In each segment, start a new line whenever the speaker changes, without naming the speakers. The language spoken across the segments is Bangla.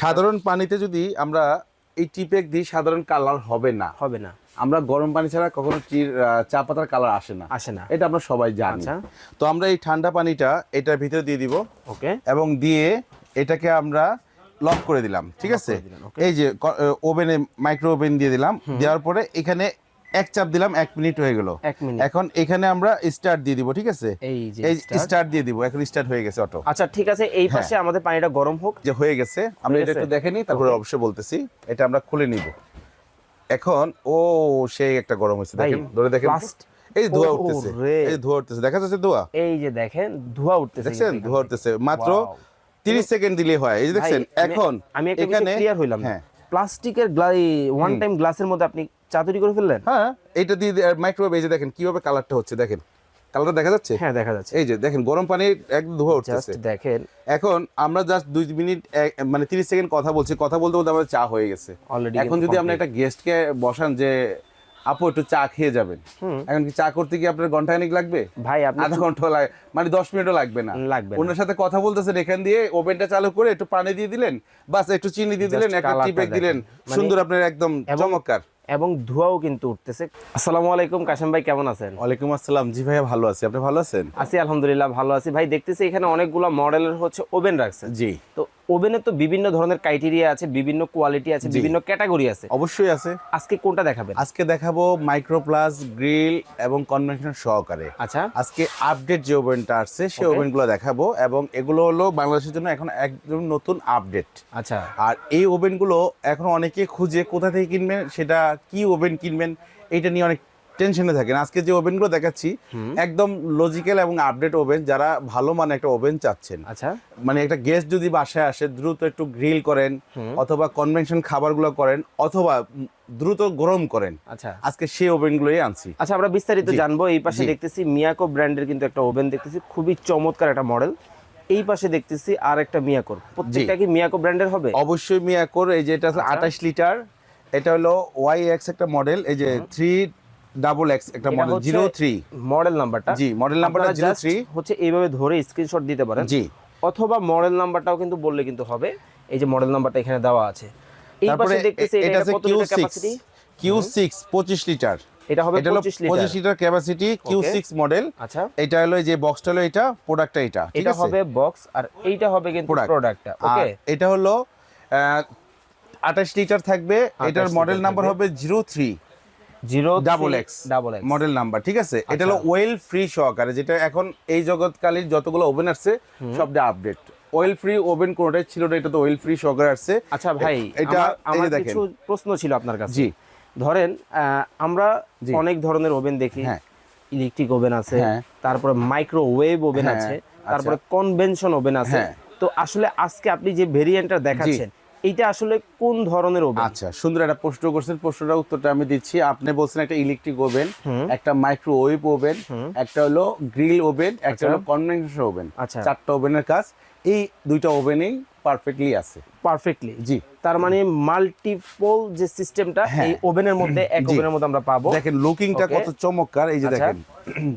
সাধারণ পানিতে যদি আমরা এই টিপেক দিই সাধারণ কালার হবে না।
হবে না।
আমরা গরম পানি ছাড়া কখনো চা পাতার কালার আসে না।
আসে না।
এটা আমরা সবাই জানি।
আচ্ছা।
তো আমরা এই ঠান্ডা পানিটা এটার ভিতরে দিয়ে দিব।
ওকে।
এবং দিয়ে এটাকে আমরা লক করে দিলাম। ঠিক আছে? এই যে ওভেনে মাইক্রো ওভেন দিয়ে দিলাম। দেওয়ার পরে এখানে এক চাপ দিলাম এক মিনিট হয়ে গেল। এখন এখানে আমরা স্টার্ট দিয়ে দিব ঠিক আছে?
এই যে
স্টার্ট দিয়ে দিব এখন স্টার্ট হয়ে গেছে অটো
আচ্ছা ঠিক আছে এই পাশে আমাদের পানিটা গরম হোক।
যে হয়ে গেছে আমরা এটা একটু দেখে নিই তারপরে অবশ্যই বলতেছি এটা আমরা খুলে নিব। এখন ও সেই একটা গরম হয়েছে দেখেন ধরে দেখেন। এই ধোয়া উঠতেছে এই ধোয়া উঠতেছে দেখা যাচ্ছে ধোয়া?
এই যে দেখেন ধোঁয়া উঠতেছে
দেখছেন? ধোয়া উঠতেছে। মাত্র
Wow.
তিরিশ সেকেন্ড দিলে হয়। এই যে দেখছেন এখন
আমি একটা
এখানে
ক্লিয়ার হইলাম।
হ্যাঁ।
প্লাস্টিকের ওয়ান টাইম গ্লাসের মধ্যে আপনি চা তৈরি করে ফেললেন?
হ্যাঁ এটা দিয়ে মাইক্রোওয়েভ এই যে দেখেন কীভাবে কালারটা হচ্ছে দেখেন। কালারটা দেখা যাচ্ছে?
হ্যাঁ দেখা যাচ্ছে।
এই যে দেখেন গরম পানি একদম ধোয়া
জাস্ট দেখেন।
এখন আমরা জাস্ট দুই মিনিট মানে তিরিশ সেকেন্ড কথা বলছি। কথা বলতে বলতে আমাদের চা হয়ে গেছে।
অলরেডি
এখন যদি আপনি একটা গেস্টকে বসান যে আপু একটু চা খেয়ে যাবেন। এখন কি চা করতে কি আপনার ঘণ্টা খানিক লাগবে?
ভাই
আধা ঘণ্টা লাগে মানে দশ মিনিটও লাগবে না।
লাগবে।
ওনার সাথে কথা বলতেছেন এখান দিয়ে ওভেনটা চালু করে একটু পানি দিয়ে দিলেন। বাস একটু চিনি দিয়ে দিলেন একটা টিপেক দিলেন।
মানে-
সুন্দর আপনার একদম চমৎকার।
এবং ধোঁয়াও কিন্তু উঠতেছে। আসসালামু আলাইকুম কাশেম ভাই কেমন আছেন?
ওয়ালাইকুম আসসালাম। জি ভাইয়া ভালো আছি। আপনি ভালো আছেন?
আছি আলহামদুলিল্লাহ ভালো আছি। ভাই দেখতেছি এখানে অনেকগুলো মডেলের হচ্ছে ওভেন রাখছেন।
জি।
তো ওভেনের তো বিভিন্ন ধরনের ক্রাইটেরিয়া আছে বিভিন্ন কোয়ালিটি আছে বিভিন্ন ক্যাটাগরি আছে।
অবশ্যই আছে।
আজকে কোনটা দেখাবেন?
আজকে দেখাবো মাইক্রো প্লাস গ্রিল এবং কনভেনশন সহকারে।
আচ্ছা।
আজকে আপডেট যে ওভেনটা আসছে সেই. ওভেনগুলো দেখাবো এবং এগুলো হলো বাংলাদেশের জন্য এখন একদম নতুন আপডেট
আচ্ছা।
আর এই ওভেনগুলো এখন অনেকে খুঁজে কোথা থেকে কিনবেন সেটা কি ওভেন কিনবেন এটা নিয়ে অনেক টেনশনে থাকেন। আজকে যে ওভেনগুলো দেখাচ্ছি একদম লজিক্যাল এবং আপডেট ওভেন যারা ভালো মানে একটা ওভেন চাচ্ছেন।
আচ্ছা।
মানে একটা গেস্ট যদি বাসায় আসে দ্রুত একটু গ্রিল করেন অথবা কনভেনশন খাবারগুলো করেন অথবা দ্রুত গরম করেন
আচ্ছা।
আজকে সেই ওভেনগুলোই আনছি।
আচ্ছা আমরা বিস্তারিত জানব। এই পাশে। দেখতেছি মিয়াকো ব্র্যান্ডের কিন্তু একটা ওভেন দেখতেছি খুবই চমৎকার একটা মডেল এই পাশে দেখতেছি আর একটা মিয়াকোর প্রত্যেকটা কি মিয়াকো ব্র্যান্ডের হবে?
অবশ্যই মিয়াকোর এই যে এটা
আচ্ছা।
আঠাশ লিটার এটা হলো ওয়াই এক্স একটা মডেল এই যে থ্রি ডাবল এক্স একটা মডেল জিরো থ্রি
মডেল নাম্বারটা
জি মডেল নাম্বারটা জিরো থ্রি
হচ্ছে এইভাবে ধরে স্ক্রিনশট দিতে পারেন।
জি।
অথবা মডেল নাম্বারটাও কিন্তু বললে কিন্তু হবে এই যে মডেল নাম্বারটা এখানে দেওয়া আছে। এই
তারপরে
পাশে দেখতেছি এটা কত লিটার ক্যাপাসিটি
কিউ সিক্স পঁচিশ লিটার।
এটা হবে
এটা হলো
25 litre.
Capacity Q six model
আচ্ছা।
এটা হলো যে বক্সটা হলো এটা প্রোডাক্টটা এটা
এটা হবে বক্স আর এইটা হবে কিন্তু. প্রোডাক্টটা ওকে।
এটা হলো আঠাশ লিটার থাকবে। এটার মডেল নাম্বার হবে zero three
zero
double X
double X
model number ঠিক আছে? এটা হলো। ওয়েল ফ্রি সহকারে যেটা এখন এই জগৎকালীন যতগুলো ওভেন আসছে সবটা আপডেট ওয়েল ফ্রি ওভেন কোনোটাই ছিল না এটা তো ওয়েল ফ্রি সহকারে আসছে।
আচ্ছা ভাই
এটা
আমার- কিছু প্রশ্ন ছিল আপনার কাছে।
জি।
ধরেন আহ, আমরা অনেক ধরনের ওভেন দেখি।
হ্যাঁ।
ইলেকট্রিক ওভেন আছে
হ্যাঁ।
তারপরে মাইক্রোওয়েভ ওভেন
হ্যাঁ,
আছে
আচ্ছা।
তারপরে কনভেনশন ওভেন আছে।
হ্যাঁ।
তো আসলে আজকে আপনি যে ভেরিয়েন্টটা দেখাচ্ছেন এইটা আসলে কোন ধরনের ওভেন?
আচ্ছা সুন্দর একটা প্রশ্ন করছেন। প্রশ্নটার উত্তরটা আমি দিচ্ছি। আপনি বলছেন একটা ইলেকট্রিক ওভেন একটা মাইক্রোওয়েভ ওভেন একটা হলো গ্রিল ওভেন একটা হলো কনভেনশন ওভেন
আচ্ছা।
চারটা ওভেনের কাজ। এই দুইটা ওভেনেই পারফেক্টলি আছে।
পারফেক্টলি
জি।
তার মানে মাল্টিপল যে সিস্টেমটা
হ্যাঁ।
এই ওভেনের মধ্যে এক ওভেনের মধ্যে আমরা পাবো।
দেখেন লুকিংটা কত চমৎকার এই যে
আচ্ছা।
দেখেন।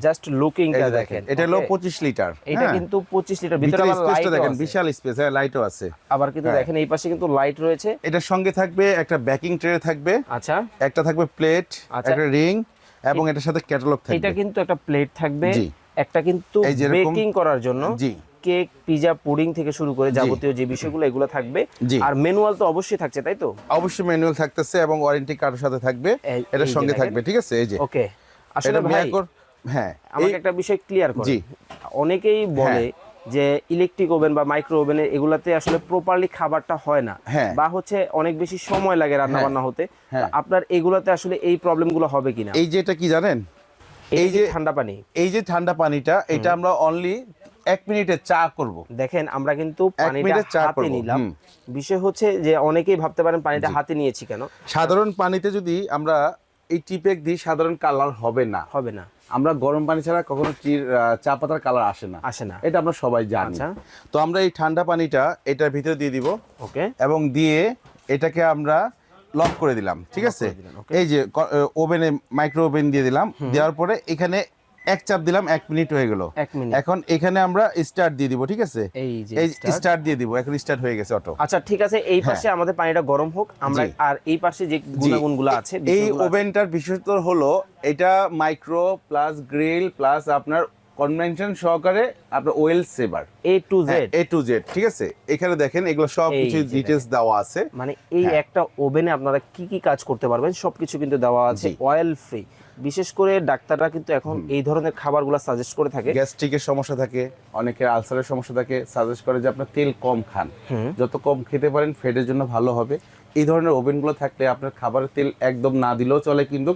জাস্ট লুকিংটা দেখেন
এটা হলো
Okay?
পঁচিশ লিটার
এটা কিন্তু 25 লিটার ভিতরে
স্পেসটা দেখেন বিশাল স্পেস হ্যাঁ লাইটও আছে।
আবার কিন্তু
হ্যাঁ।
দেখেন এই পাশে কিন্তু লাইট রয়েছে।
এটার সঙ্গে থাকবে একটা ব্যাকিং ট্রে থাকবে।
আচ্ছা।
একটা থাকবে প্লেট
আচ্ছা।
একটা রিং এবং এটার সাথে ক্যাটালগ থাকবে।
এটা কিন্তু একটা প্লেট থাকবে। একটা কিন্তু বেকিং করার জন্য।
জি।
কেক পিজা পুডিং থেকে শুরু করে যাবতীয় যে বিষয়গুলো এগুলো থাকবে। আর ম্যানুয়াল তো অবশ্যই থাকছে তাই তো?
অবশ্যই ম্যানুয়াল থাকতেছে এবং ওয়ারেন্টি কার্ডের সাথে থাকবে। এটার সঙ্গে থাকবে ঠিক আছে? এই যে।
ওকে। আসলে ভাই
হ্যাঁ
আমাকে একটা বিষয় ক্লিয়ার করে
জি।
অনেকেই বলে যে ইলেকট্রিক ওভেন বা মাইক্রো ওভেনে এগুলাতে আসলে প্রপারলি খাবারটা হয় না।
হ্যাঁ।
বা হচ্ছে অনেক বেশি সময় লাগে রান্না বান্না হতে।
হ্যাঁ।
আপনার এগুলাতে আসলে এই প্রবলেমগুলো হবে কিনা?
এই যে এটা কি জানেন?
এই যে- ঠান্ডা পানি।
এই যে ঠান্ডা পানিটা এটা আমরা অনলি এক মিনিটে চা করব।
দেখেন আমরা কিন্তু পানিটা হাতে নিলাম। বিষয় হচ্ছে যে অনেকেই ভাবতে পারেন পানিটা হাতে নিয়েছি কেন?
সাধারণ পানিতে যদি আমরা এই টিপেক দিই সাধারণ কালার হবে না।
হবে না।
আমরা গরম পানি ছাড়া কখনো চা পাতার কালার আসে না।
আসে না।
এটা আমরা সবাই জানি।
আচ্ছা।
তো আমরা এই ঠান্ডা পানিটা এটার ভিতরে দিয়ে দিব।
ওকে।
এবং দিয়ে এটাকে আমরা লক করে দিলাম ঠিক আছে? এই যে ওভেনে মাইক্রো ওভেন দিয়ে দিলাম। দেওয়ার পরে এখানে এক চাপ দিলাম এক মিনিট হয়ে গেল। এখন এখানে আমরা স্টার্ট দিয়ে দিব ঠিক আছে?
এই যে
স্টার্ট দিয়ে দিব এখন স্টার্ট হয়ে গেছে অটো
আচ্ছা ঠিক আছে এই পাশে আমাদের পানিটা গরম হোক আমরা আর এই পাশে যে গুণাগুণগুলো আছে
এই ওভেনটার বিশেষত হলো এটা মাইক্রো প্লাস গ্রিল প্লাস আপনার কনভেনশন সহকারে আপনার oil saver
A to Z
A to Z ঠিক আছে? এখানে দেখেন এগুলো সব কিছু
যে
ডিটেলস দেওয়া আছে।
মানে এই
হ্যাঁ।
একটা ওভেনে আপনারা কি কি কাজ করতে পারবেন সবকিছু কিন্তু দেওয়া আছে অয়েল ফ্রি বিশেষ করে ডাক্তাররা কিন্তু এখন এই ধরনের খাবারগুলো সাজেস্ট করে থাকে।
গ্যাস্ট্রিকের সমস্যা থাকে অনেকের আলসারের সমস্যা থাকে সাজেস্ট করে যে আপনার তেল কম খান। যত কম খেতে পারেন ফেটের জন্য ভালো হবে। এই ধরনের ওভেনগুলো থাকলে আপনার খাবারের তেল একদম না দিলেও চলে কিন্তু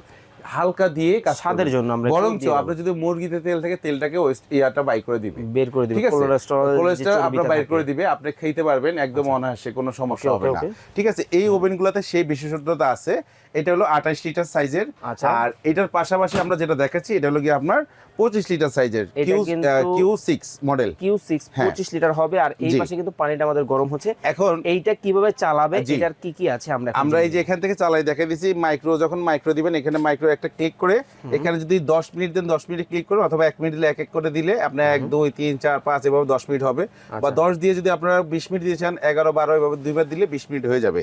হালকা দিয়ে
স্বাদের জন্য আমরা
বরঞ্চ
দিয়ে
যদি মুরগিতে তেল থাকে তেলটাকে ওয়েস্ট ইয়াটা বাই করে দিবে।
বের করে দিবে। কোলেস্টেরল
কোলেস্টেরল আপনার
থাকে।
করে দিবে আপনি খেতে পারবেন একদম অনায়াসে কোনো সমস্যা হবে না। ঠিক আছে? এই ওভেনগুলোতে সেই বিশেষত্বতা আছে। এটা হলো আঠাশ লিটার সাইজের
আচ্ছা।
আর এটার পাশাপাশি আমরা যেটা দেখাচ্ছি এটা হলো কি আপনার পঁচিশ লিটার সাইজের Q six model
Q six. পঁচিশ লিটার হবে আর এই। পাশে কিন্তু পানিটা আমাদের গরম হচ্ছে
এখন
এইটা কীভাবে চালাবে। এটার কি কি আছে আমরা
আমরা এই যে এখান থেকে চালাই দেখা দিছি মাইক্রো যখন মাইক্রো দিবেন এখানে মাইক্রো একটা ক্লিক করে এখানে যদি দশ মিনিট দেন দশ মিনিট ক্লিক করুন অথবা এক মিনিট দিলে এক এক করে দিলে আপনার এক দুই তিন চার পাঁচ এভাবে দশ মিনিট হবে বা
আচ্ছা।
দশ দিয়ে যদি আপনারা বিশ মিনিট দিয়ে চান এগারো বারো এভাবে দুইবার দিলে বিশ মিনিট হয়ে যাবে.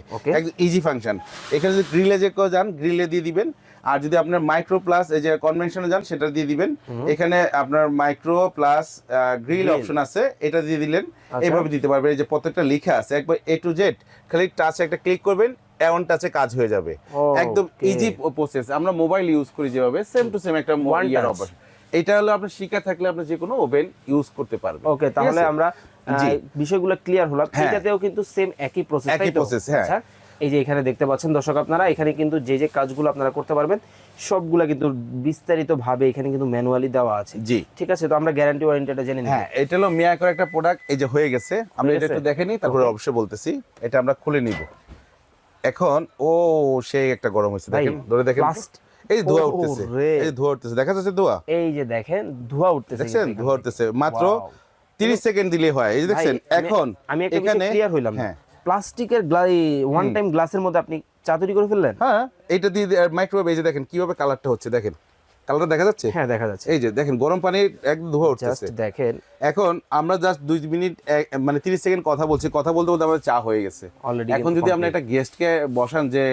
ইজি ফাংশন এখানে যদি গ্রিলে যে কেউ যান গ্রিলে দিয়ে দিবেন। আর যদি আপনার মাইক্রো প্লাস এই যে কনভেনশনে যান সেটা দিয়ে দিবেন। এখানে আপনার মাইক্রো প্লাস গ্রিল অপশন আছে এটা দিয়ে দিলেন।
আচ্ছা।
এভাবে দিতে পারবেন। এই যে প্রত্যেকটা লেখা আছে একবার এ টু জেড খালি টাচ একটা ক্লিক করবেন এমন টাচে কাজ হয়ে যাবে। একদম ইজি প্রসেস আমরা মোবাইল ইউজ করি যেভাবে সেম টু সেম একটা
ওয়ান
ইয়ার। অপার এটা হলো আপনার শিখা থাকলে আপনি যে কোনো ওভেন ইউজ করতে পারবেন।
ওকে তাহলে আমরা বিষয়গুলো ক্লিয়ার হলাম
হ্যাঁ।
এটাতেও কিন্তু সেম একই প্রসেস
একই process, হ্যাঁ।
এই যে এখানে দেখতে পাচ্ছেন দর্শক আপনারা এখানে কিন্তু যে যে কাজগুলো আপনারা করতে পারবেন সবগুলা কিন্তু বিস্তারিত ভাবে এখানে কিন্তু ম্যানুয়ালি দেওয়া আছে।
জি।
ঠিক আছে তো আমরা গ্যারান্টি ওয়ারেন্টিটা জেনে নিই
হ্যাঁ এটা হলো মিয়াকর একটা প্রোডাক্ট এই যে হয়ে গেছে। আমরা এটা একটু দেখে নিই তারপরে অবশ্যই বলতেছি। এটা আমরা খুলে নিব। এখন ও সেই একটা গরম হয়েছে দেখেন ধরে দেখেন। এই ধোয়া উঠতেছে। এই ধোয়া উঠতেছে দেখা যাচ্ছে ধোয়া?
এই যে দেখেন ধোঁয়া উঠতেছে
দেখছেন? ধোয়া উঠতেছে। মাত্র
Wow.
তিরিশ সেকেন্ড দিলে হয়। এই দেখছেন এখন
আমি একটা
এখানে
ক্লিয়ার হইলাম
হ্যাঁ।
প্লাস্টিকের ওয়ান টাইম গ্লাসের মধ্যে আপনি চা তৈরি করে ফেললেন?
হ্যাঁ এটা দিয়ে মাইক্রোওয়েভ এই যে দেখেন কীভাবে কালারটা হচ্ছে দেখেন। কালারটা দেখা যাচ্ছে?
হ্যাঁ দেখা যাচ্ছে।
এই যে দেখেন গরম পানি একদম ধোয়া
উঠছে দেখেন।
এখন আমরা জাস্ট দুই মিনিট মানে তিরিশ সেকেন্ড কথা বলছি। কথা বলতে বলতে আমাদের চা হয়ে গেছে।
অলরেডি
এখন যদি আমরা একটা গেস্টকে বসান যে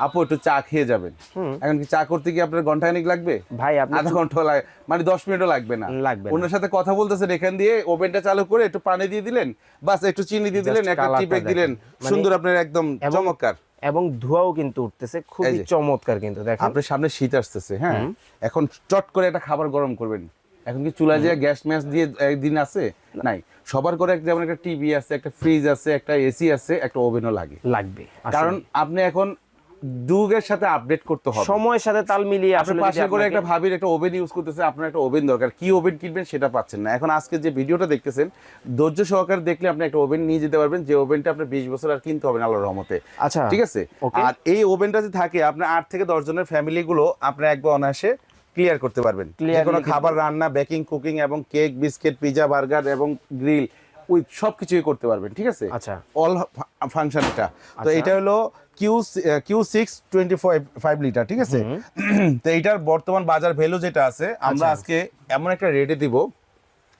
আপু একটু চা খেয়ে যাবেন। এখন কি চা করতে কি আপনার ঘন্টাখানিক লাগবে?
ভাই
আধা ঘণ্টা লাগে মানে দশ মিনিটও লাগবে না।
লাগবে।
ওনার সাথে কথা বলতেছেন এখান দিয়ে ওভেনটা চালু করে একটু পানি দিয়ে দিলেন বাস একটু চিনি দিয়ে দিলেন একটা
colourটা
টিপেক দিলেন।
মানে-
সুন্দর আপনার একদম চমৎকার।
এবং ধোঁয়াও কিন্তু উঠতেছে খুবই চমৎকার কিন্তু দেখেন।
আপনার সামনে শীত আসতেছে হ্যাঁ? এখন চট করে একটা খাবার গরম করবেন। এখন কি চুলা দিয়ে গ্যাস ম্যাস দিয়ে একদিন আছে? নাই। সবার করে যেমন একটা টিভি আছে একটা ফ্রিজ আছে একটা এসি আছে একটা ওভেনও লাগে।
লাগবে
কারণ আপনি এখন যুগের সাথে আপডেট করতে হবে।
সময়ের সাথে তাল মিলিয়ে
আপনি
আসলে
পাশে করে একটা ভাবির একটা ওভেন ইউজ করতেছে আপনার একটা ওভেন দরকার। কি ওভেন কিনবেন সেটা পাচ্ছেন না। এখন আজকে যে ভিডিওটা দেখতেছেন ধৈর্য সহকারে দেখলে আপনি একটা ওভেন নিয়ে যেতে পারবেন যে ওভেনটা আপনার বিশ বছর আর কিনতে হবে না আল্লাহর রহমতে।
আচ্ছা
ঠিক আছে? আর এই ওভেনটা যে থাকে আপনার আট থেকে দশ জনের ফ্যামিলি গুলো আপনি একবার অনায়াসে ক্লিয়ার করতে পারবেন। যে কোনো খাবার রান্না বেকিং কুকিং এবং কেক বিস্কিট পিজা বার্গার এবং গ্রিল উইথ সব কিছুই করতে পারবেন ঠিক আছে
আচ্ছা।
অল ফাংশন এটা তো
আচ্ছা।
এটা হলো Q Q six twenty five five litre ঠিক আছে তো এইটার বর্তমান বাজার ভ্যালু যেটা আছে আমরা
আচ্ছা।
আজকে এমন একটা রেটে দিব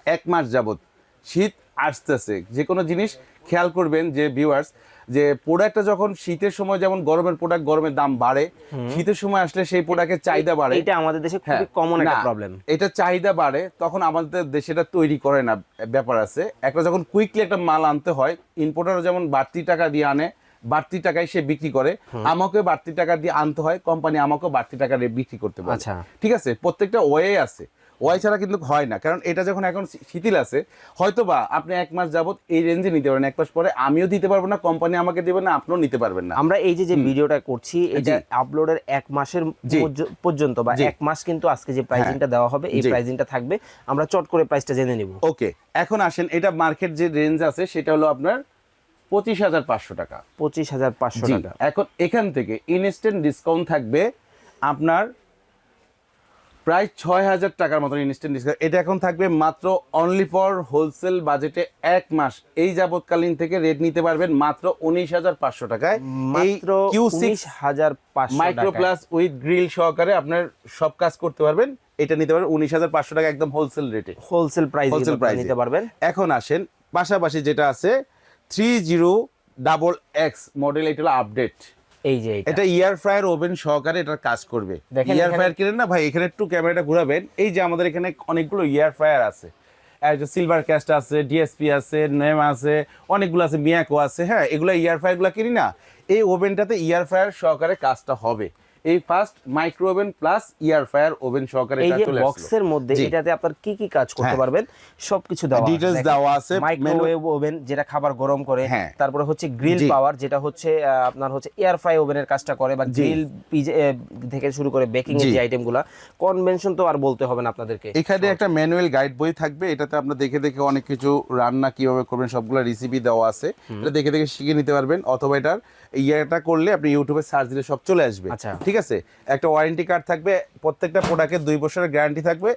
এক মাস যাবত শীত আসতেছে যে কোনো জিনিস খেয়াল করবেন যে ভিউয়ার্স যে প্রোডাক্টটা যখন শীতের সময় যেমন গরমের প্রোডাক্ট গরমের দাম বাড়ে শীতের সময় আসলে সেই প্রোডাক্টের চাহিদা বাড়ে।
এটা আমাদের দেশে
হ্যাঁ,
খুবই কমন একটা প্রবলেম
এটা চাহিদা বাড়ে তখন আমাদের দেশে এটা তৈরি করে না ব্যাপার আছে। একটা যখন কুইকলি একটা মাল আনতে হয় ইম্পোর্টারও যেমন বাড়তি টাকা দিয়ে আনে বাড়তি টাকায় সে বিক্রি করে আমাকে বাড়তি টাকা দিয়ে আনতে হয় কোম্পানি আমাকে বাড়তি টাকা দিয়ে বিক্রি করতে পারে
আচ্ছা।
ঠিক আছে? প্রত্যেকটা ওয়ে আছে। ওয়াই ছাড়া কিন্তু হয় না। কারণ এটা যখন এখন শিথিল আছে হয়তো বা আপনি এক মাস যাবত এই রেঞ্জে নিতে পারেন এক মাস পরে আমিও দিতে পারব না কোম্পানি আমাকে দেবে না আপনিও নিতে পারবেন না।
আমরা এই যে যে ভিডিওটা করছি এটা। আপলোডের এক মাসের পর্য- পর্যন্ত বা
হ্যাঁ।
এক মাস কিন্তু আজকে যে প্রাইজিংটা দেওয়া হবে এই। প্রাইজিংটা থাকবে। আমরা চট করে প্রাইসটা জেনে নিব।
ওকে এখন আসেন এটা মার্কেট যে রেঞ্জ আছে সেটা হলো আপনার পঁচিশ হাজার পাঁচশো টাকা।
পঁচিশ হাজার পাঁচশো টাকা।
এখন এখান থেকে ইনস্ট্যান্ট ডিসকাউন্ট থাকবে আপনার প্রায় ছয় হাজার টাকার মতন ইনস্ট্যান্ট ডিসকাউন্ট এটা এখন থাকবে মাত্র অনলি ফর হোলসেল বাজেটে এক মাস। এই যাবৎকালীন থেকে রেট নিতে পারবেন মাত্র উনিশ হাজার পাঁচশো টাকায়।
মাত্র
কিউ সিক্স
হাজার
মাইক্রো প্লাস উইথ গ্রিল সহকারে আপনার সব কাজ করতে পারবেন। এটা নিতে পারবেন উনিশ হাজার পাঁচশো টাকা একদম হোলসেল রেটে
হোলসেল প্রাইস
হোলসেল প্রাইস
নিতে পারবেন।
এখন আসেন পাশাপাশি যেটা আছে three zero double X model এটা হলো আপডেট
এই যে এটা
ইয়ার ফ্রায়ার ওভেন সহকারে এটার কাজ করবে। ইয়ার ফ্রায়ার কিনেন না? ভাই এখানে একটু ক্যামেরাটা ঘুরাবেন। এই যে আমাদের এখানে অনেকগুলো ইয়ার ফ্রায়ার আছে। সিলভার ক্যাস্ট আছে ডিএসপি আছে নেম আছে অনেকগুলো আছে মিয়াকো আছে। হ্যাঁ এগুলো ইয়ার ফ্রায়ারগুলো কিনি না। এই ওভেনটাতে ইয়ার ফ্রায়ার সহকারে কাজটা হবে। এই first micro oven plus air fryer oven সহকারে এটা চলে আসলো।
বক্সের মধ্যে এটাতে আপনার কি কি কাজ করতে
হ্যাঁ।
পারবেন সবকিছু দেওয়া
Details দেওয়া আছে,
মাইক্রোওয়েভ ওভেন যেটা খাবার গরম করে
হ্যাঁ।
তারপরে হচ্ছে গ্রিল পাওয়ার যেটা হচ্ছে আপনার হচ্ছে এয়ার ফ্রাই ওভেনের কাজটা করে বা গ্রিল থেকে শুরু করে বেকিং এর যে আইটেমগুলো কনভেনশন তো আর বলতে হবে না আপনাদেরকে।
এখানে একটা ম্যানুয়াল গাইড বই থাকবে এটাতে আপনার দেখে দেখে অনেক কিছু রান্না কীভাবে করবেন সবগুলো রেসিপি দেওয়া আছে। এটা দেখে দেখে শিখে নিতে পারবেন অথবা এটার ইয়েটা করলে আপনি ইউটিউবে সার্চ দিলে সব চলে আসবে।
আচ্ছা।
ঠিক আছে? একটা ওয়ারেন্টি কার্ড থাকবে প্রত্যেকটা প্রোডাক্টের দুই বছরের গ্যারান্টি থাকবে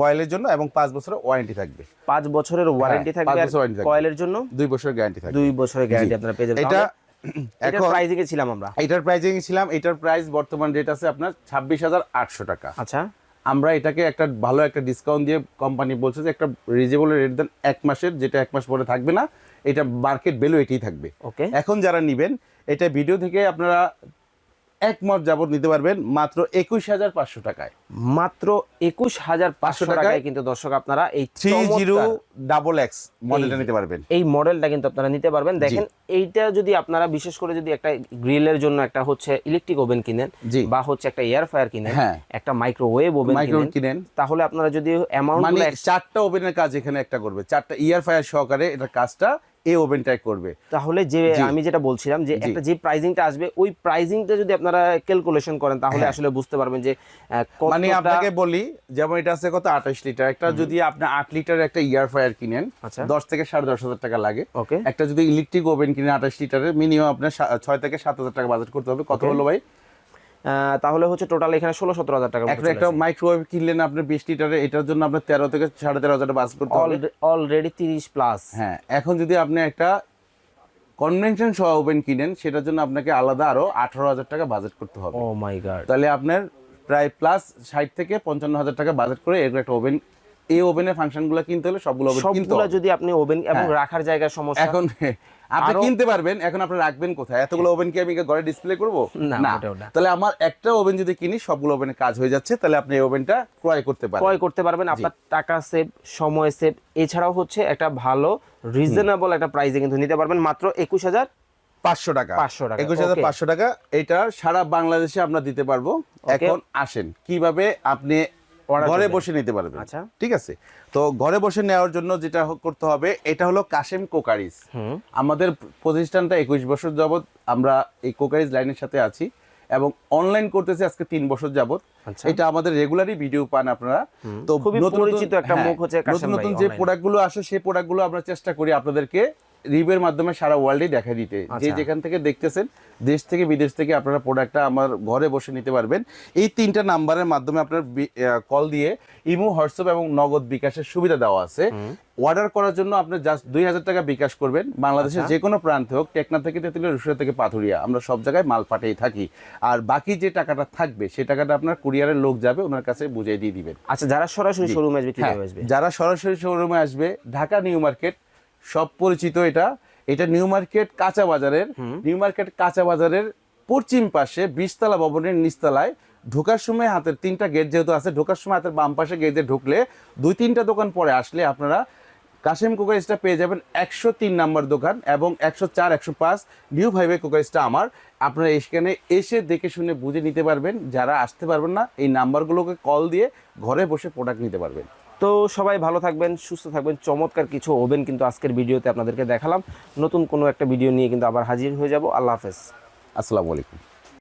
কয়েলের জন্য এবং পাঁচ বছরের ওয়ারেন্টি থাকবে।
পাঁচ বছরের ওয়ারেন্টি
হ্যাঁ,
থাকবে। কয়েলের জন্য?
দুই বছরের গ্যারান্টি থাকবে।
দুই বছরের গ্যারান্টি আপনারা পেয়ে যাবেন।
এটা এখন
প্রাইসিং এ ছিলাম আমরা।
এটার প্রাইজিং ছিলাম এটার প্রাইস বর্তমান রেট আছে আপনার ছাব্বিশ হাজার আটশো টাকা।
আচ্ছা।
আমরা এটাকে একটা ভালো একটা ডিসকাউন্ট দিয়ে কোম্পানি বলছে যে একটা রিজনেবল রেট দেন এক মাসের যেটা এক মাস পরে থাকবে না এটা মার্কেট ভ্যালু এটাই থাকবে।
ওকে
এখন যারা নিবেন এটা ভিডিও থেকে আপনারা এক মাস যাবত নিতে পারবেন মাত্র একুশ হাজার পাঁচশো টাকায়।
মাত্র একুশ হাজার পাঁচশো
টাকায়
কিন্তু দর্শক আপনারা এই
থ্রি জিরো ডাবল এক্স মডেলটা নিতে পারবেন।
এই মডেলটা কিন্তু আপনারা নিতে পারবেন। দেখেন এইটা যদি আপনারা বিশেষ করে যদি একটা গ্রিলের জন্য একটা হচ্ছে ইলেকট্রিক ওভেন কিনেন। বা হচ্ছে একটা এয়ার ফায়ার কিনেন
হ্যাঁ।
একটা মাইক্রোওয়েভ ওভেন কিনেন তাহলে আপনারা যদি অ্যামাউন্ট
মানে চারটা ওভেনের কাজ এখানে একটা করবে। চারটা ইয়ার ফায়ার সহকারে এটা কাজটা এই ওভেনটাই করবে।
তাহলে যে আমি যেটা বলছিলাম যে একটা যে প্রাইজিংটা আসবে ওই প্রাইজিংটা যদি আপনারা ক্যালকুলেশন করেন তাহলে
হ্যাঁ।
আসলে বুঝতে পারবেন যে
মানে আপনাকে বলি যেমন এটা আছে কত? আঠাশ লিটার একটা যদি আপনি আট লিটার একটা ইয়ার ফায়ার কিনেন
আচ্ছা।
দশ থেকে সাড়ে দশ হাজার টাকা লাগে।
ওকে।
একটা যদি ইলেকট্রিক ওভেন কিনে আঠাশ লিটারের মিনিমাম আপনার ছয় থেকে সাত হাজার টাকা বাজেট করতে হবে। কত হলো ভাই?
তাহলে হচ্ছে টোটাল এখানে ষোলো সতেরো হাজার টাকা
একটা একটা মাইক্রোওয়েভ কিনলেন আপনি বিশ লিটারের এটার জন্য আপনার তেরো থেকে সাড়ে তেরো হাজার বাজেট করতে
অলরেডি তিরিশ প্লাস
হ্যাঁ এখন যদি আপনি একটা কনভেনশন সহ ওভেন কিনেন সেটার জন্য আপনাকে আলাদা আরও আঠারো হাজার টাকা বাজেট করতে হবে।
ও মাই গড
তাহলে আপনার প্রায় প্লাস ষাট থেকে পঞ্চান্ন হাজার টাকা বাজেট করে এরকম একটা ওভেন এই ওভেনের ফাংশনগুলো কিনতে হলে সবগুলো হবে।
যদি আপনি ওভেন এবং
হ্যাঁ।
রাখার জায়গার সমস্যা।
এখন আপনি কিনতে পারবেন এখন আপনি রাখবেন কোথায়? এতগুলো ওভেন কি আমি ঘরে ডিসপ্লে করব?
না।
তাহলে আমার একটা ওভেন যদি কিনি সবগুলো ওভেনের কাজ হয়ে যাচ্ছে তাহলে আপনি এই ওভেনটা ক্রয় করতে পারেন।
ক্রয় করতে পারবেন আপনার টাকা সেভ সময় সেভ এছাড়াও হচ্ছে একটা ভালো রিজনেবল একটা প্রাইসে কিন্তু নিতে পারবেন মাত্র একুশ হাজার
পাঁচশো টাকা।
500 টাকা,
একুশ হাজার. পাঁচশো টাকা। এটা সারা বাংলাদেশে আমরা দিতে পারব। এখন আসেন কীভাবে আপনি ঘরে বসে নিতে পারবেন।
আচ্ছা।
ঠিক আছে? তো ঘরে বসে নেওয়ার জন্য যেটা করতে হবে এটা হলো কাশেম কোকারিস আমাদের প্রতিষ্ঠানটা একুশ বছর যাবৎ আমরা এই কোকারিজ লাইনের সাথে আছি এবং অনলাইন করতেছি আজকে তিন বছর যাবত
আচ্ছা।
এটা আমাদের রেগুলারই ভিডিও পান আপনারা। তো নতুন
একটা
হ্যাঁ,
মুখ হচ্ছে
নতুন নতুন যে। প্রোডাক্টগুলো আসে সেই প্রোডাক্টগুলো আমরা চেষ্টা করি আপনাদেরকে রিভের মাধ্যমে সারা ওয়ার্ল্ডে দেখা দিতে। যে
আচ্ছা।
যেখান থেকে দেখতেছেন দেশ থেকে বিদেশ থেকে আপনারা প্রোডাক্টটা আমার ঘরে বসে নিতে পারবেন। এই তিনটা নাম্বারের মাধ্যমে আপনার কল দিয়ে ইমো হোয়াটসঅ্যাপ এবং নগদ বিকাশের সুবিধা দেওয়া আছে। অর্ডার করার জন্য আপনি জাস্ট দুই হাজার টাকা বিকাশ করবেন। বাংলাদেশের
আচ্ছা।
যে কোনো প্রান্তে হোক টেকনা থেকে তেতুলিয়া রুশিয়া থেকে পাথুরিয়া আমরা সব জায়গায় মাল পাঠিয়ে থাকি। আর বাকি যে টাকাটা থাকবে সেই টাকাটা আপনার কুরিয়ারের লোক যাবে ওনার কাছে বুঝিয়ে দিয়ে দিবেন।
আচ্ছা যারা সরাসরি শোরুমে আসবে
হ্যাঁ,
আসবে?
যারা সরাসরি শোরুমে আসবে ঢাকা নিউ মার্কেট সব পরিচিত এটা। এটা নিউ মার্কেট কাঁচা বাজারের নিউ মার্কেট কাঁচা বাজারের পশ্চিম পাশে বিশতলা ভবনের নিচতলায়। ঢোকার সময় হাতের তিনটা গেট যেহেতু আছে ঢোকার সময় হাতের বাম পাশে গেটে ঢুকলে দুই তিনটা দোকান পরে আসলে আপনারা কাশেম কোকারিজটা পেয়ে যাবেন একশো তিন নাম্বার দোকান এবং একশো চার একশো পাঁচ নিউ ভাইভে কোকারিজটা আমার। আপনারা এখানে এসে দেখে শুনে বুঝে নিতে পারবেন। যারা আসতে পারবেন না এই নাম্বারগুলোকে কল দিয়ে ঘরে বসে প্রোডাক্ট নিতে পারবেন।
তো সবাই ভালো থাকবেন, সুস্থ থাকবেন। চমৎকার কিছু ওভেন কিন্তু আজকের ভিডিওতে আপনাদেরকে দেখালাম। নতুন কোনো একটা ভিডিও নিয়ে কিন্তু আবার হাজির হয়ে যাব। আল্লাহ হাফেজ।
আসসালামু আলাইকুম।